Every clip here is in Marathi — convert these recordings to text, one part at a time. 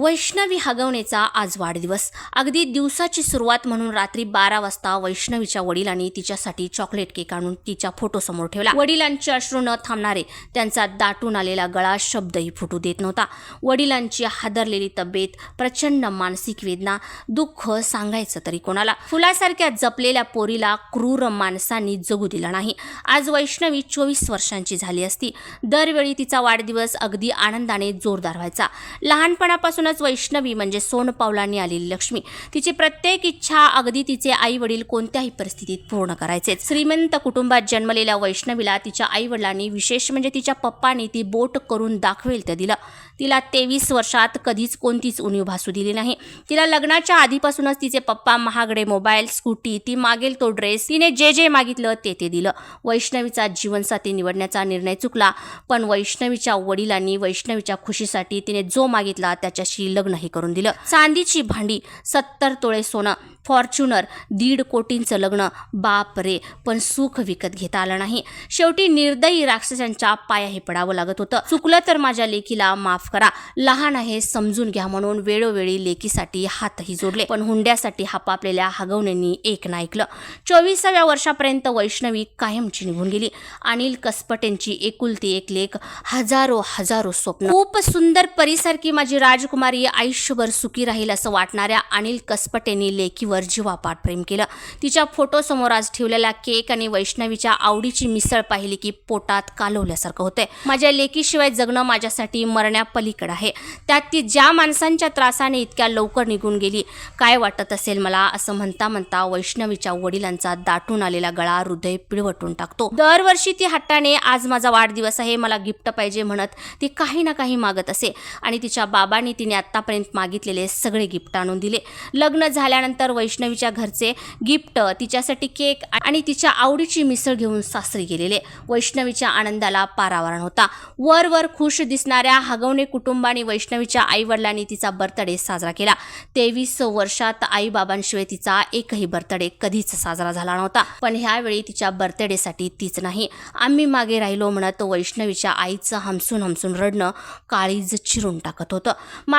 वैष्णवी हगवणेचा आज वाढदिवस. अगदी दिवसाची सुरुवात म्हणून रात्री बारा वाजता वैष्णवीच्या वडिलांनी तिच्यासाठी चॉकलेट केक आणून तिच्या फोटोसमोर ठेवला. वडिलांचे अश्रू न थांबणारे त्यांचा दाटून आलेला गळा शब्दही फुटू देत नव्हता. वडिलांची हादरलेली तब्येत प्रचंड मानसिक वेदना दुःख सांगायचं तरी कोणाला? फुलासारख्या जपलेल्या पोरीला क्रूर माणसांनी जगू दिला नाही. आज वैष्णवी चोवीस वर्षांची झाली असती. दरवेळी तिचा वाढदिवस अगदी आनंदाने जोरदार व्हायचा. लहानपणापासून लहानपणापासूनच वैष्णवी म्हणजे सोनपावलांनी आलेली लक्ष्मी. तिची प्रत्येक इच्छा अगदी तिचे आई वडील कोणत्याही परिस्थितीत पूर्ण करायचे. श्रीमंत कुटुंबात जन्मलेल्या वैष्णवीला तिच्या आई वडिलांनी विशेष म्हणजे तिच्या पप्पाने ती बोट करून दाखवेल ते दिलं. तिला तेवीस वर्षात कधीच कोणतीच उणीव भासू दिली नाही. तिला लग्नाच्या आधीपासूनच तिचे पप्पा महागडे मोबाईल स्कूटी ती मागेल तो ड्रेस तिने जे जे मागितलं ते ते दिलं. वैष्णवीचा जीवनसाथी निवडण्याचा निर्णय चुकला पण वैष्णवीच्या वडिलांनी वैष्णवीच्या खुशीसाठी तिने जो मागितला त्याच्याशी लग्नही करून दिलं. चांदीची भांडी सत्तर तोळे सोनं फॉर्च्युनर दीड कोटींचं लग्न बाप रे पण सुख विकत घेता आलं नाही. शेवटी निर्दयी राक्षसांच्या पायाही पडावं लागत होतं. चुकलं तर माझ्या लेकीला माफ करा. लहान आहे समजून घ्या म्हणून वेळोवेळी लेकीसाठी हातही जोडले. पण हुंड्यासाठी हापापलेल्या हगवण्यांनी एक ना ऐकलं. चोवीसाव्या वर्षापर्यंत वैष्णवी कायमची निघून गेली. अनिल कसपटेंची एकुलती एक लेख हजारो हजारो स्वप्न. खूप सुंदर परिसर की माझी राजकुमार आयुष्यभर सुखी राहील असं वाटणाऱ्या अनिल कसपटेंनी लेकीवर जीवापाट प्रेम केलं. तिच्या फोटोसमोर आज ठेवलेला केक आणि वैष्णवीच्या आवडीची मिसळ पाहिली की पोटात कालवल्यासारखं होते माझ्या लेकीशिवाय जगणं माझ्यासाठी मरण्यापलीकडं आहे. त्यात ती ज्या माणसांच्या त्रासाने इतक्या लवकर निघून गेली काय वाटत असेल मला असं म्हणता म्हणता वैष्णवीच्या वडिलांचा दाटून आलेला गळा हृदय पिळवटून टाकतो. दरवर्षी ती हट्टाने आज माझा वाढदिवस आहे मला गिफ्ट पाहिजे म्हणत ती काही ना काही मागत असे आणि तिच्या बाबांनी तिने आत्तापर्यंत मागितलेले सगळे गिफ्ट आणून दिले. लग्न झाल्यानंतर वैष्णवीच्या घरचे गिफ्ट तिच्यासाठी केक आणि तिच्या आवडीची मिसळ घेऊन सासरी गेलेले. वैष्णवीच्या आनंदाला पारावरण होता. वर वर खुश दिसणाऱ्या हगवणे कुटुंबाने वैष्णवीच्या आईवडिलांनी तिचा बर्थडे साजरा केला. तेवीस वर्षात आईबाबांशिवाय तिचा एकही बर्थडे कधीच साजरा झाला नव्हता. पण ह्यावेळी तिच्या बर्थडेसाठी तीच नाही. आम्ही मागे राहिलो म्हणत वैष्णवीच्या आईचं हमसून हमसून रडणं काळीज चिरून टाकत होतं.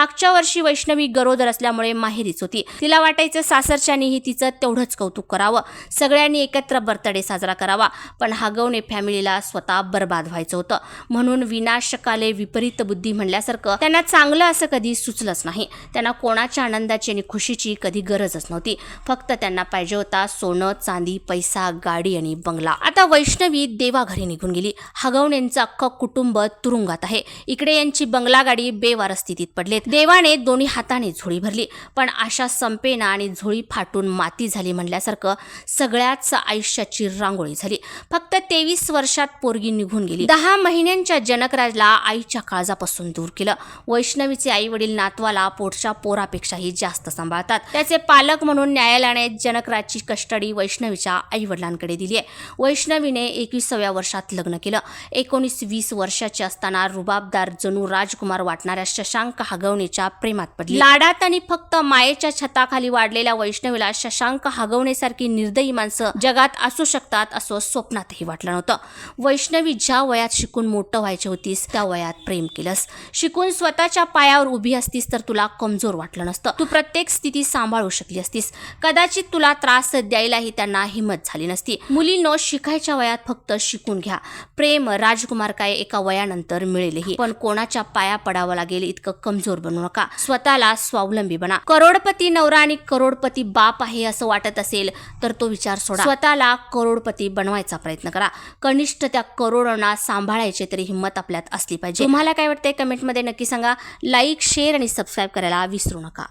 मागच्या वर्षी वैष्णवी गरोदर असल्यामुळे माहेरीच होती. तिला वाटायचं सासरच्यानीही तिचं तेवढंच कौतुक करावं. सगळ्यांनी एकत्र बर्थडे साजरा करावा. पण हागवणे फॅमिलीला स्वतः बर्बाद व्हायचं होतं. म्हणून विनाशकाले विपरीत बुद्धी म्हणल्यासारखं त्यांना चांगलं असं कधी सुचलंच नाही. त्यांना कोणाच्या आनंदाची आणि खुशीची कधी गरजच नव्हती. फक्त त्यांना पाहिजे होता सोनं चांदी पैसा गाडी आणि बंगला. आता वैष्णवी देवाघरी निघून गेली. हगवणेंचं अख्खं कुटुंब तुरुंगात आहे. इकडे यांची बंगला गाडी बेवार स्थितीत पडलेत. देवाने दोन्ही हाताने झोळी भरली. पण आशा संपेना आणि झोळी फाटून माती झाली म्हणल्यासारखं सगळ्याच आयुष्याची रांगोळी झाली. फक्त तेवीस वर्षात पोरगी निघून गेली. दहा महिन्यांच्या जनकराजला आईच्या काळजापासून दूर केलं. वैष्णवीचे आई वडील नातवाला पोटच्या पोरापेक्षाही जास्त सांभाळतात. त्याचे पालक म्हणून न्यायालयाने जनकराजची कस्टडी वैष्णवीच्या आई वडिलांकडे दिली आहे. वैष्णवीने एकविसाव्या वर्षात लग्न केलं. एकोणीस वीस वर्षाची असताना रुबाबदार जणू राजकुमार वाटणाऱ्या शशांक हगवणेच्या प्रेमात पडली. लाडात आणि फक्त मायेच्या छताखाली वाढलेल्या वैष्णवीला शशांक हागवण्यासारखी निर्दयी माणसं जगात असू शकतात असं स्वप्नातही वाटलं नव्हतं. वैष्णवी ज्या वयात शिकून मोठं व्हायची होतीस त्या वयात प्रेम केलंस. शिकून स्वतःच्या पायावर उभी असतीस तर तुला कमजोर वाटलं नसतं. तू प्रत्येक स्थिती सांभाळू शकली असतीस. कदाचित तुला त्रास द्यायलाही त्यांना हिंमत झाली नसती. मुलींनो शिकायच्या वयात फक्त शिकून घ्या. प्रेम राजकुमार काय एका वयानंतर मिळेलही. पण कोणाच्या पाया पडावं लागेल इतकं कमजोर बनू नका स्वतःला स्वावलंबी बना. करोडपती नवरा आणि करोडपती बाप आहे असं वाटत असेल तर तो विचार सोडा. स्वतःला करोडपती बनवायचा प्रयत्न करा. कनिष्ठ त्या करोडांना सांभाळायचे तरी हिंमत आपल्यात असली पाहिजे. तुम्हाला काय वाटतंय? कमेंटमध्ये नक्की सांगा. लाईक शेअर आणि सबस्क्राईब करायला विसरू नका.